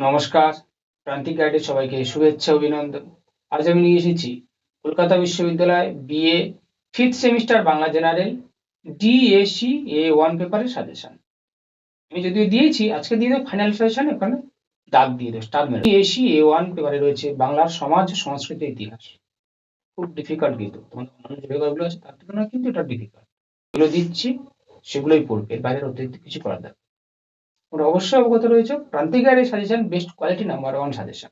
নমস্কার। প্রান্তিক গাইডের সবাইকে শুভেচ্ছা, অভিনন্দন। আজ আমি নিয়ে এসেছি কলকাতা বিশ্ববিদ্যালয় BA fifth semester Bangla general DSC A one পেপারের সাজেশন। আমি যদিও দিয়েছি, আজকে দিয়ে দেবো ফাইনাল সাজেশন ওখানে দাগ দিয়ে দেবো, স্টার মেরে। ডিএসি এ ওয়ান পেপারে রয়েছে বাংলার সমাজ, সংস্কৃতি, ইতিহাস। খুব ডিফিকাল্ট কিন্তু। তোমাদের অন্যান্য যে পেপারগুলো আছে, তার তুলনায় কিন্তু এটা ডিফিকাল্ট এগুলো দিচ্ছি, সেগুলোই পড়বে। এর বাইরের অতিরিক্ত কিছু করার দরকার তোমরা অবশ্যই অবগত রয়েছে প্রান্তিক গাইডের suggestion best quality number one suggestion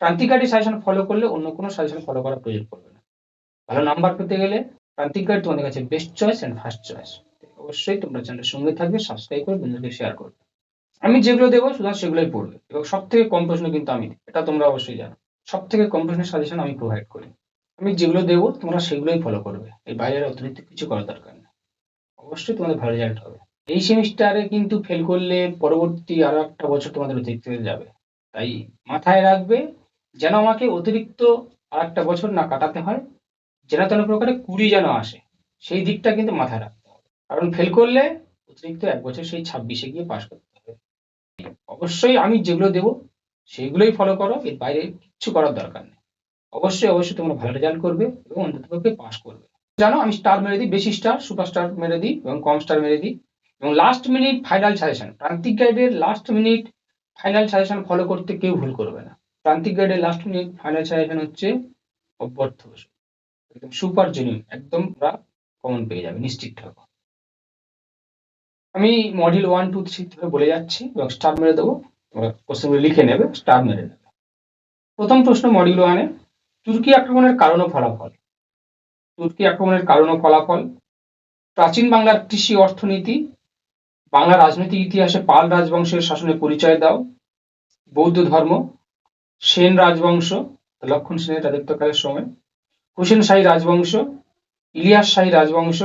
Prantik গাইডের সাজেশন ফলো করলে অন্য কোনো সাজেশন ফলো করার প্রয়োজন পড়বে না। ভালো নাম্বার পেতে গেলে প্রান্তিক গাইড তোমাদের কাছে best choice and first choice অবশ্যই তোমরা চ্যানেলের সঙ্গে থাকবে সাবস্ক্রাইব করে বন্ধুদের শেয়ার করবে। আমি যেগুলো দেবো, শুধু সেগুলোই পড়বে। এবং সব থেকে কম প্রশ্ন কিন্তু আমি এটা তোমরা অবশ্যই জানো। সব থেকে কম প্রশ্নের সাজেশন আমি প্রোভাইড করি। আমি যেগুলো দেবো, তোমরা সেগুলোই ফলো করবে। এই বাইরের অতিরিক্ত কিছু করার দরকার নেই। অবশ্যই তোমাদের ভালো রেজাল্ট হবে। এই সেমিস্টারে কিন্তু ফেল করলে পরবর্তী আরও একটা বছর তোমাদের অতিরিক্ত যাবে। তাই মাথায় রাখবে যেন আমাকে অতিরিক্ত আর একটা বছর না কাটাতে হয়, যেন তেন প্রকারে কুড়ি যেন আসে, সেই দিকটা কিন্তু মাথায় রাখতে হবে। কারণ ফেল করলে অতিরিক্ত এক বছর সেই ছাব্বিশে গিয়ে পাশ করতে হবে। অবশ্যই আমি যেগুলো দেবো সেইগুলোই ফলো করো, এর বাইরে কিচ্ছু করার দরকার নেই। অবশ্যই অবশ্যই তোমরা ভালো রেজাল্ট করবে এবং অন্ততপক্ষে পাশ করবে। জানো আমি স্টার মেরে দিই, বেশি স্টার সুপার স্টার মেরে দিই এবং কম স্টার মেরে দিই। এবং last minute final suggestion Prantik গাইডের last minute final suggestion follow করতে কেউ ভুল করবে না। প্রান্তিক গাইডের লাস্ট মিনিট ফাইনাল সাজেশন হচ্ছে অব্যর্থ একদম সুপার জেনুইন একদম ওরা কমন পেয়ে যাবে, নিশ্চিত থাকো আমি মডিউল ওয়ান টু থ্রি থেকে বলে যাচ্ছি, এবং স্টার মেরে দেবো। তোমরা কোশ্চেনগুলো লিখে নেবে স্টার মেরে নেবে প্রথম প্রশ্ন মডিউল ওয়ানে তুর্কি আক্রমণের কারণ ও ফলাফল। তুর্কি আক্রমণের কারণ ও ফলাফল। প্রাচীন বাংলার কৃষি অর্থনীতি বাংলা রাজনৈতিক ইতিহাসে পাল রাজবংশের শাসনের পরিচয় দাও। বৌদ্ধ ধর্ম, সেন রাজবংশ, লক্ষণ সেনের রাজত্বকালের সময় হুসেন শাহী রাজবংশ, ইলিয়াস শাহী রাজবংশ,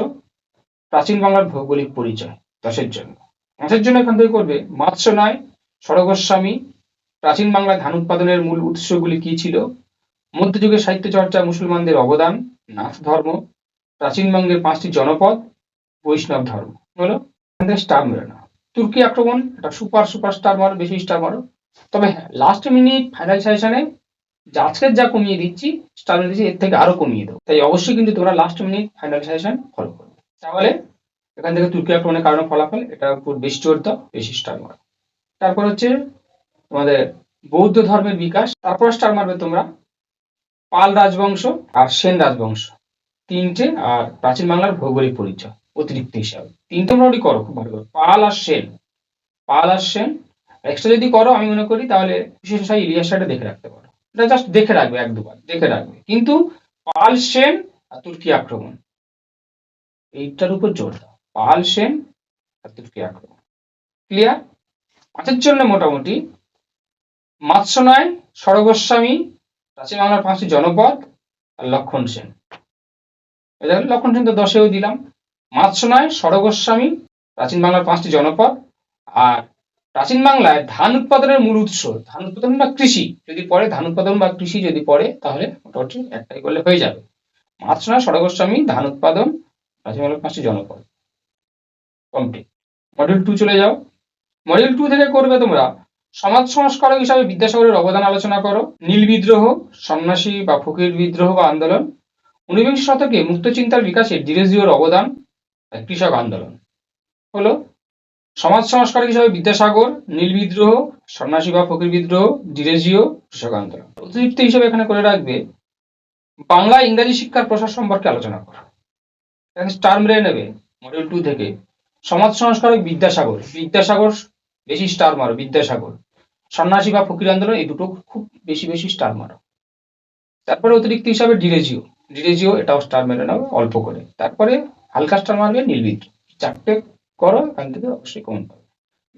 প্রাচীন বাংলার ভৌগোলিক পরিচয়, দশের জন্য মাসের জন্য এখান থেকে করবে, মৎস্য নয় সরগোস্বামী প্রাচীন বাংলায় ধান উৎপাদনের মূল উৎসগুলি কি ছিল? মধ্যযুগের সাহিত্য চর্চা, মুসলমানদের অবদান, নাথ ধর্ম, প্রাচীন বঙ্গের পাঁচটি জনপদ, বৈষ্ণব ধর্ম। হলো এখান স্টার মেরে না। তুর্কি আক্রমণ, এটা সুপার সুপার স্টার মারো, বেশি স্টার মারো। তবে হ্যাঁ লাস্ট মিনিট ফাইনাল সেশনে আজকের যা কমিয়ে দিচ্ছি স্টার মেরে দিচ্ছি, এর থেকে আরও কমিয়ে দেবো। তাই অবশ্যই কিন্তু তোমরা last minute final session follow করবে তাহলে এখান থেকে তুর্কি আক্রমণের কারণে ফলাফল, এটা বেশি জোর দাও বেশি স্টার মারো। তারপর হচ্ছে তোমাদের বৌদ্ধ ধর্মের বিকাশ, তারপর স্টার মারবে তোমরা পাল রাজবংশ আর সেন রাজবংশ। তিনটে আর প্রাচীন বাংলার ভৌগোলিক পরিচয়, অতিরিক্ত হিসাবে। তিনটে মোটামুটি করো, খুব ভালো করে। পাল আর সেন। পাল আর সেন। এক্সট্রা যদি করো, আমি মনে করি তাহলে বিশেষ শাহটা দেখে রাখতে পারো। এটা জাস্ট দেখে রাখবে, এক দুবার, দেখে রাখবে। কিন্তু পাল, সেন আর তুর্কি আক্রমণ। এইটার উপর জোর দাও। পাল, সেন আর তুর্কি আক্রমণ। ক্লিয়ার পাঁচের জন্য মোটামুটি মাৎস্যনয় সরগোস্বামী প্রাচীন বাংলার পাঁচটি জনপদ আর লক্ষণ সেন। লক্ষণ সেন তো দশেও দিলাম। মাৎস্যনয় সরগোস্বামী প্রাচীন বাংলার পাঁচটি জনপদ, আর প্রাচীন বাংলায় ধান উৎপাদনের মূল উৎস। ধান উৎপাদন বা কৃষি, যদি পড়ে ধান উৎপাদন বা কৃষি যদি পড়ে, তাহলে মোটামুটি একটাই করলে হয়ে যাবে। মাৎস্যনয় সরগোস্বামী ধান উৎপাদন, প্রাচীন বাংলার পাঁচটি জনপদ। কমপ্লিট মডিউল টু চলে যাও। মডিউল টু থেকে করবে তোমরা সমাজ সংস্কারক হিসাবে বিদ্যাসাগরের অবদান আলোচনা করো। নীল বিদ্রোহ, সন্ন্যাসী বা ফকির বিদ্রোহ বা আন্দোলন। ঊনবিংশ শতকে মুক্ত চিন্তার বিকাশে ডিরেজিওর অবদান। কৃষক আন্দোলন। হলো, সমাজ সংস্কারক হিসাবে বিদ্যাসাগর, নীল বিদ্রোহ, সন্ন্যাসী বা ফকির বিদ্রোহ, ডিরেজিও, কৃষক আন্দোলন। অতিরিক্ত হিসেবে এখানে করে রাখবে, বাংলা ইংরাজি শিক্ষার প্রসার সম্পর্কে আলোচনা করো। স্টার মেরে নেবে মডিউল টু থেকে। সমাজ সংস্কারক বিদ্যাসাগর বিদ্যাসাগর বেশি স্টার মারো, বিদ্যাসাগর। সন্ন্যাসী বা ফকির আন্দোলন, এই দুটো খুব বেশি বেশি স্টার মারো। তারপরে অতিরিক্ত হিসাবে ডিরেজিও। ডিরেজিও এটাও স্টার মেরে নেবে অল্প করে। তারপরে হালকা স্টার মারবে নীলবিদ্রোহ চারটে করো, এখান থেকে অবশ্যই কমন পাবে।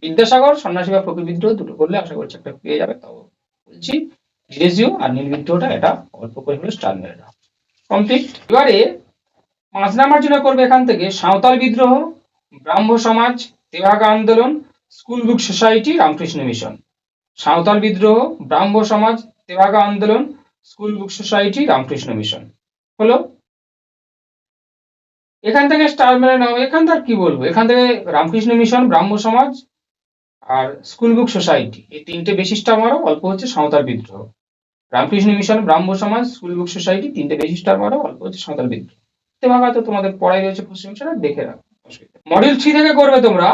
বিদ্যাসাগর, সন্ন্যাসী বা ফকির বিদ্রোহ দুটো করলে আশা করছি একটা পেয়ে যাবে, তাও বলছি ডিরেজিও আর নীলবিদ্রোহটা এটা অল্প করে হলে স্টার মেরে নাও কমপ্লিট এবারে পাঁচ নাম্বার জন্য করবে এখান থেকে, সাঁওতাল বিদ্রোহ, ব্রাহ্ম সমাজ, তেভাগা আন্দোলন, school book society, Ramakrishna Mission. Santal বিদ্রোহ, ব্রাহ্ম সমাজ, তেভাগা আন্দোলন, school book society, Ramakrishna Mission. হলো এখান থেকে স্টার মেরে নাও এখান থেকে কি বলব? এখান থেকে রামকৃষ্ণ মিশন ব্রাহ্ম সমাজ আর স্কুল বুক সোসাইটি এই তিনটে বেশি স্টার মারো, অল্প হচ্ছে সাঁওতাল বিদ্রোহ। রামকৃষ্ণ মিশন ব্রাহ্ম সমাজ স্কুল বুক সোসাইটি তিনটে বেশি স্টার মারো, অল্প হচ্ছে সাঁওতাল বিদ্রোহ। এভাবে হয়তো তোমাদের পড়াই রয়েছে পশ্চিম সেটা দেখে রাখো। মডিউল থ্রি থেকে করবে তোমরা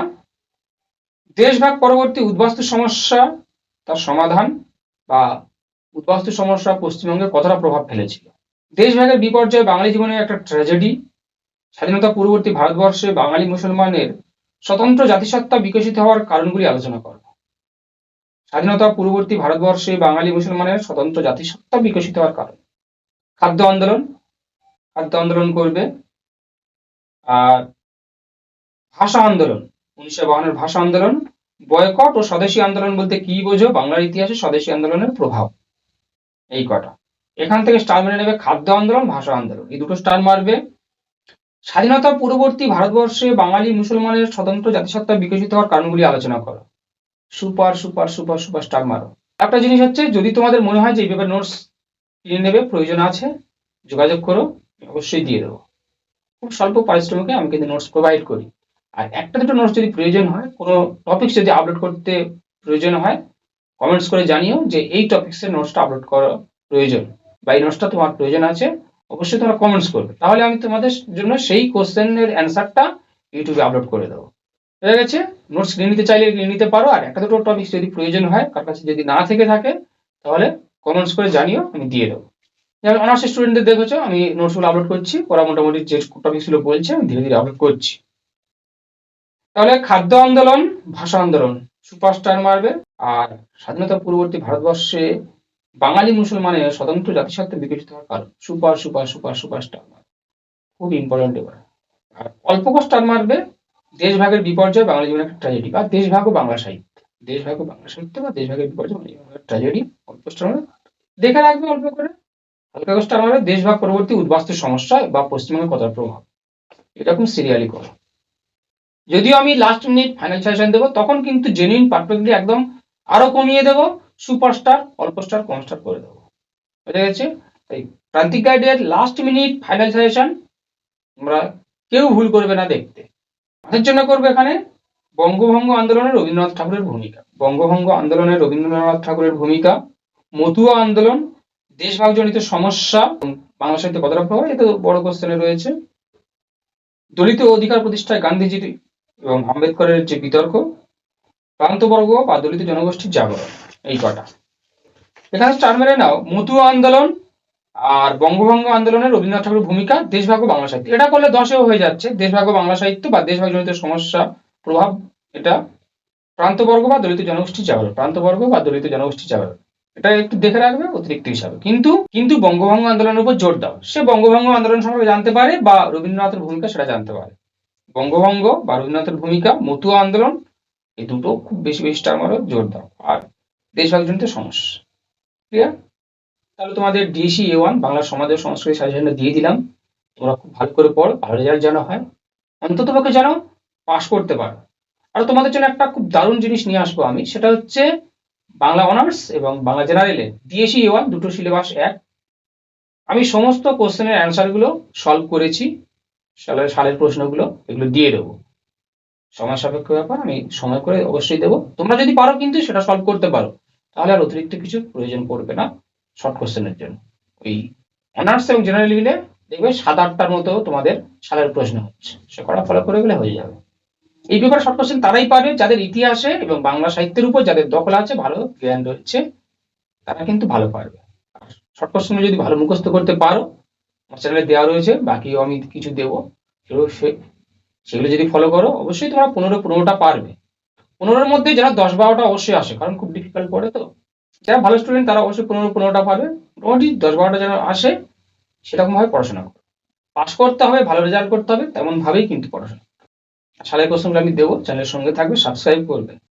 দেশভাগ পরবর্তী উদ্বাস্তু সমস্যা, তার সমাধান বা উদ্বাস্তু সমস্যা পশ্চিমবঙ্গে কতটা প্রভাব ফেলেছিল? দেশভাগের বিপর্যয় বাঙালি জীবনের একটা ট্র্যাজেডি স্বাধীনতা পূর্ববর্তী ভারতবর্ষে বাঙালি মুসলমানের স্বতন্ত্র জাতিসত্তা বিকশিত হওয়ার কারণগুলি আলোচনা করো স্বাধীনতা পূর্ববর্তী ভারতবর্ষে বাঙালি মুসলমানের স্বতন্ত্র জাতিসত্তা বিকশিত হওয়ার কারণ। খাদ্য আন্দোলন। খাদ্য আন্দোলন করবে। আর ভাষা আন্দোলন। উনিশশো বাহান্নের ভাষা আন্দোলন। বয়কট ও স্বদেশী আন্দোলন বলতে কি বোঝো? বাংলার ইতিহাসে স্বদেশী আন্দোলনের প্রভাব। এই কটা এখান থেকে স্টার মেরে নেবে খাদ্য আন্দোলন, ভাষা আন্দোলন। এই দুটো স্টার মারবে। স্বাধীনতা পূর্ববর্তী ভারতবর্ষে বাঙালি মুসলমানের স্বতন্ত্র জাতিসত্তা বিকশিত হওয়ার কারণগুলি আলোচনা করো। Super super super super star মারো। একটা জিনিস হচ্ছে, যদি তোমাদের মনে হয় যে এই পেপার নোটস কিনে নেবে, প্রয়োজন আছে, যোগাযোগ করো, অবশ্যই দিয়ে দেবো। খুব স্বল্প পারিশ্রমিকে আমি কিন্তু নোটস প্রোভাইড করি। আর একটা দুটো নোটস যদি প্রয়োজন হয়, কোনো টপিক্স যদি আপলোড করতে প্রয়োজন হয় কমেন্টস করে জানিও যে এই টপিক্সের নোটসটা আপলোড করা প্রয়োজন। বা এই নোটসটা তোমার প্রয়োজন আছে অবশ্যই তোমরা কমেন্টস করবে। তাহলে আমি তোমাদের জন্য সেই কোশ্চেনের অ্যান্সারটা ইউটিউবে আপলোড করে দেবো। হয়ে গেছে? নোটস নিয়ে নিতে চাইলে নিয়ে নিতে পারো। আর একটা দুটো টপিক যদি প্রয়োজন হয়, কার কাছে যদি না থেকে থাকে, তাহলে কমেন্টস করে জানিও, আমি দিয়ে দেবো। যেমন অনার্স স্টুডেন্টদের দেখেছ, আমি নোটসগুলো আপলোড করছি, ওরা মোটামুটি যে টপিকসগুলো বলছে, আমি ধীরে ধীরে আপলোড করছি। তাহলে খাদ্য আন্দোলন, ভাষা আন্দোলন সুপারস্টার মারবে। আর স্বাধীনতা পূর্ববর্তী ভারতবর্ষে বাঙালি মুসলমানের স্বতন্ত্র জাতিসত্তা বিকশিত হওয়ার কারণ super super super super star খুব ইম্পর্টেন্ট এবার। আর অল্প স্টার মারবে দেশভাগের বিপর্যয় বাংলা জীবনের একটা ট্র্যাজেডি বা দেশভাগ ও বাংলা সাহিত্য। দেশভাগ ও বাংলা সাহিত্য বা দেশভাগের বিপর্যয় বাংলা জীবনের ট্র্যাজেডি অল্প স্টার মারবে দেখে রাখবে অল্প করে। হালকা স্টার মারবে দেশভাগ পরবর্তী উদ্বাস্তু সমস্যা বা পশ্চিমবঙ্গের কতটা প্রভাব? এরকম সিরিয়ালি করো। যদিও আমি লাস্ট মিনিট ফাইনাল সাজেশন দেবো, তখন কিন্তু জেনুইন পারফেক্টলি একদম আরও কমিয়ে দেবো। সুপারস্টার অল্প স্টার কম করে দেবো। বুঝা গেছে তাই প্রান্তিক গাইডের লাস্ট মিনিট ফাইনাল সাজেশন তোমরা কেউ ভুল করবে না দেখতে। আমাদের জন্য করবে এখানে? বঙ্গভঙ্গ আন্দোলনে রবীন্দ্রনাথ ঠাকুরের ভূমিকা। বঙ্গভঙ্গ আন্দোলনে রবীন্দ্রনাথ ঠাকুরের ভূমিকা। মতুয়া আন্দোলন, দেশভাগজনিত সমস্যা বাংলা সাহিত্যে কতটা প্রভাব এটা বড় কোশ্চেনে রয়েছে। দলিত অধিকার প্রতিষ্ঠায় গান্ধীজির এবং আম্বেদকরের যে বিতর্ক, প্রান্তবর্গ বা দলিত জনগোষ্ঠীর জাগরণ। এই কটা। এখানে স্টার মেরে নাও, মতুয়া আন্দোলন আর বঙ্গভঙ্গ আন্দোলনে রবীন্দ্রনাথ ঠাকুরের ভূমিকা দেশভাগ ও বাংলা সাহিত্য। এটা করলে দশেও হয়ে যাচ্ছে দেশভাগ ও বাংলা সাহিত্য বা দেশভাগ দেশভাগজনিত সমস্যা, প্রভাব, এটা প্রান্তবর্গ বা দলিত জনগোষ্ঠীর জাগরণ প্রান্তবর্গ বা দলিত জনগোষ্ঠীর জাগরণ এটা একটু দেখে রাখবে, অতিরিক্ত হিসাবে। কিন্তু কিন্তু বঙ্গভঙ্গ আন্দোলনের উপর জোর দাও। সে বঙ্গভঙ্গ আন্দোলন সম্পর্কে জানতে পারে বা রবীন্দ্রনাথের ভূমিকা সেটা জানতে পারে। বঙ্গভঙ্গ বা রবীন্দ্রনাথের ভূমিকা, মতুয়া আন্দোলন এই দুটো খুব বেশি বেশি টার্মারও জোর দাও। আর দেশভাগজনিত সমস্যা। ক্লিয়ার তাহলে তোমাদের ডিএসি এ ওয়ান বাংলা সমাজ ও সংস্কৃতি সাজেশনটা দিয়ে দিলাম। তোমরা খুব ভালো করে পড়ো, ভালো রেজাল্ট যেন হয়। অন্তত পক্ষে যেন পাশ করতে পারো। আর তোমাদের জন্য একটা খুব দারুণ জিনিস নিয়ে আসব আমি, সেটা হচ্ছে বাংলা অনার্স এবং বাংলা জেনারেলে ডিএসি এ ওয়ান দুটো সিলেবাস এক। আমি সমস্ত কোশ্চেনের অ্যান্সারগুলো সলভ করেছি, সালের সালের প্রশ্নগুলো, এগুলো দিয়ে দেবো। সময় সাপেক্ষ ব্যাপার, আমি সময় করে অবশ্যই দেবো। তোমরা যদি পারো কিন্তু সেটা সলভ করতে পারো। তাহলে আর অতিরিক্ত কিছু প্রয়োজন পড়বে না শর্ট কোশ্চেনের জন্য। ওই অনার্স এবং জেনারেল মিলে দেখবে সাত আটটার মতো তোমাদের সালের প্রশ্ন হচ্ছে। সে করা ফলো করে গেলে হয়ে যাবে। এই ব্যাপারে শর্ট কোশ্চেন তারাই পারবে যাদের ইতিহাসে এবং বাংলা সাহিত্যের উপর যাদের দখল আছে, ভালো জ্ঞান রয়েছে, তারা কিন্তু ভালো পারবে। শর্ট কোশ্চেন যদি ভালো মুখস্থ করতে পারো চ্যানেলে দেওয়া রয়েছে বাকিও আমি কিছু দেবো। সেগুলো সেগুলো যদি ফলো করো, অবশ্যই তোমরা পনেরো, পনেরোটা পারবে। পনেরোর মধ্যে যারা দশ বারোটা অবশ্যই আসে, কারণ খুব ডিফিকাল্ট পড়ে তো। যারা ভালো স্টুডেন্ট তারা অবশ্যই পনেরো, পনেরোটা পাবে মোটামুটি দশ বারোটা যারা আসে, সেরকমভাবে পড়াশোনা করবে। পাস করতে হবে, ভালো রেজাল্ট করতে হবে, তেমনভাবেই কিন্তু পড়াশোনা সালের কোশ্চেনগুলো আমি দেবো চ্যানেলের সঙ্গে থাকবে সাবস্ক্রাইব করবে।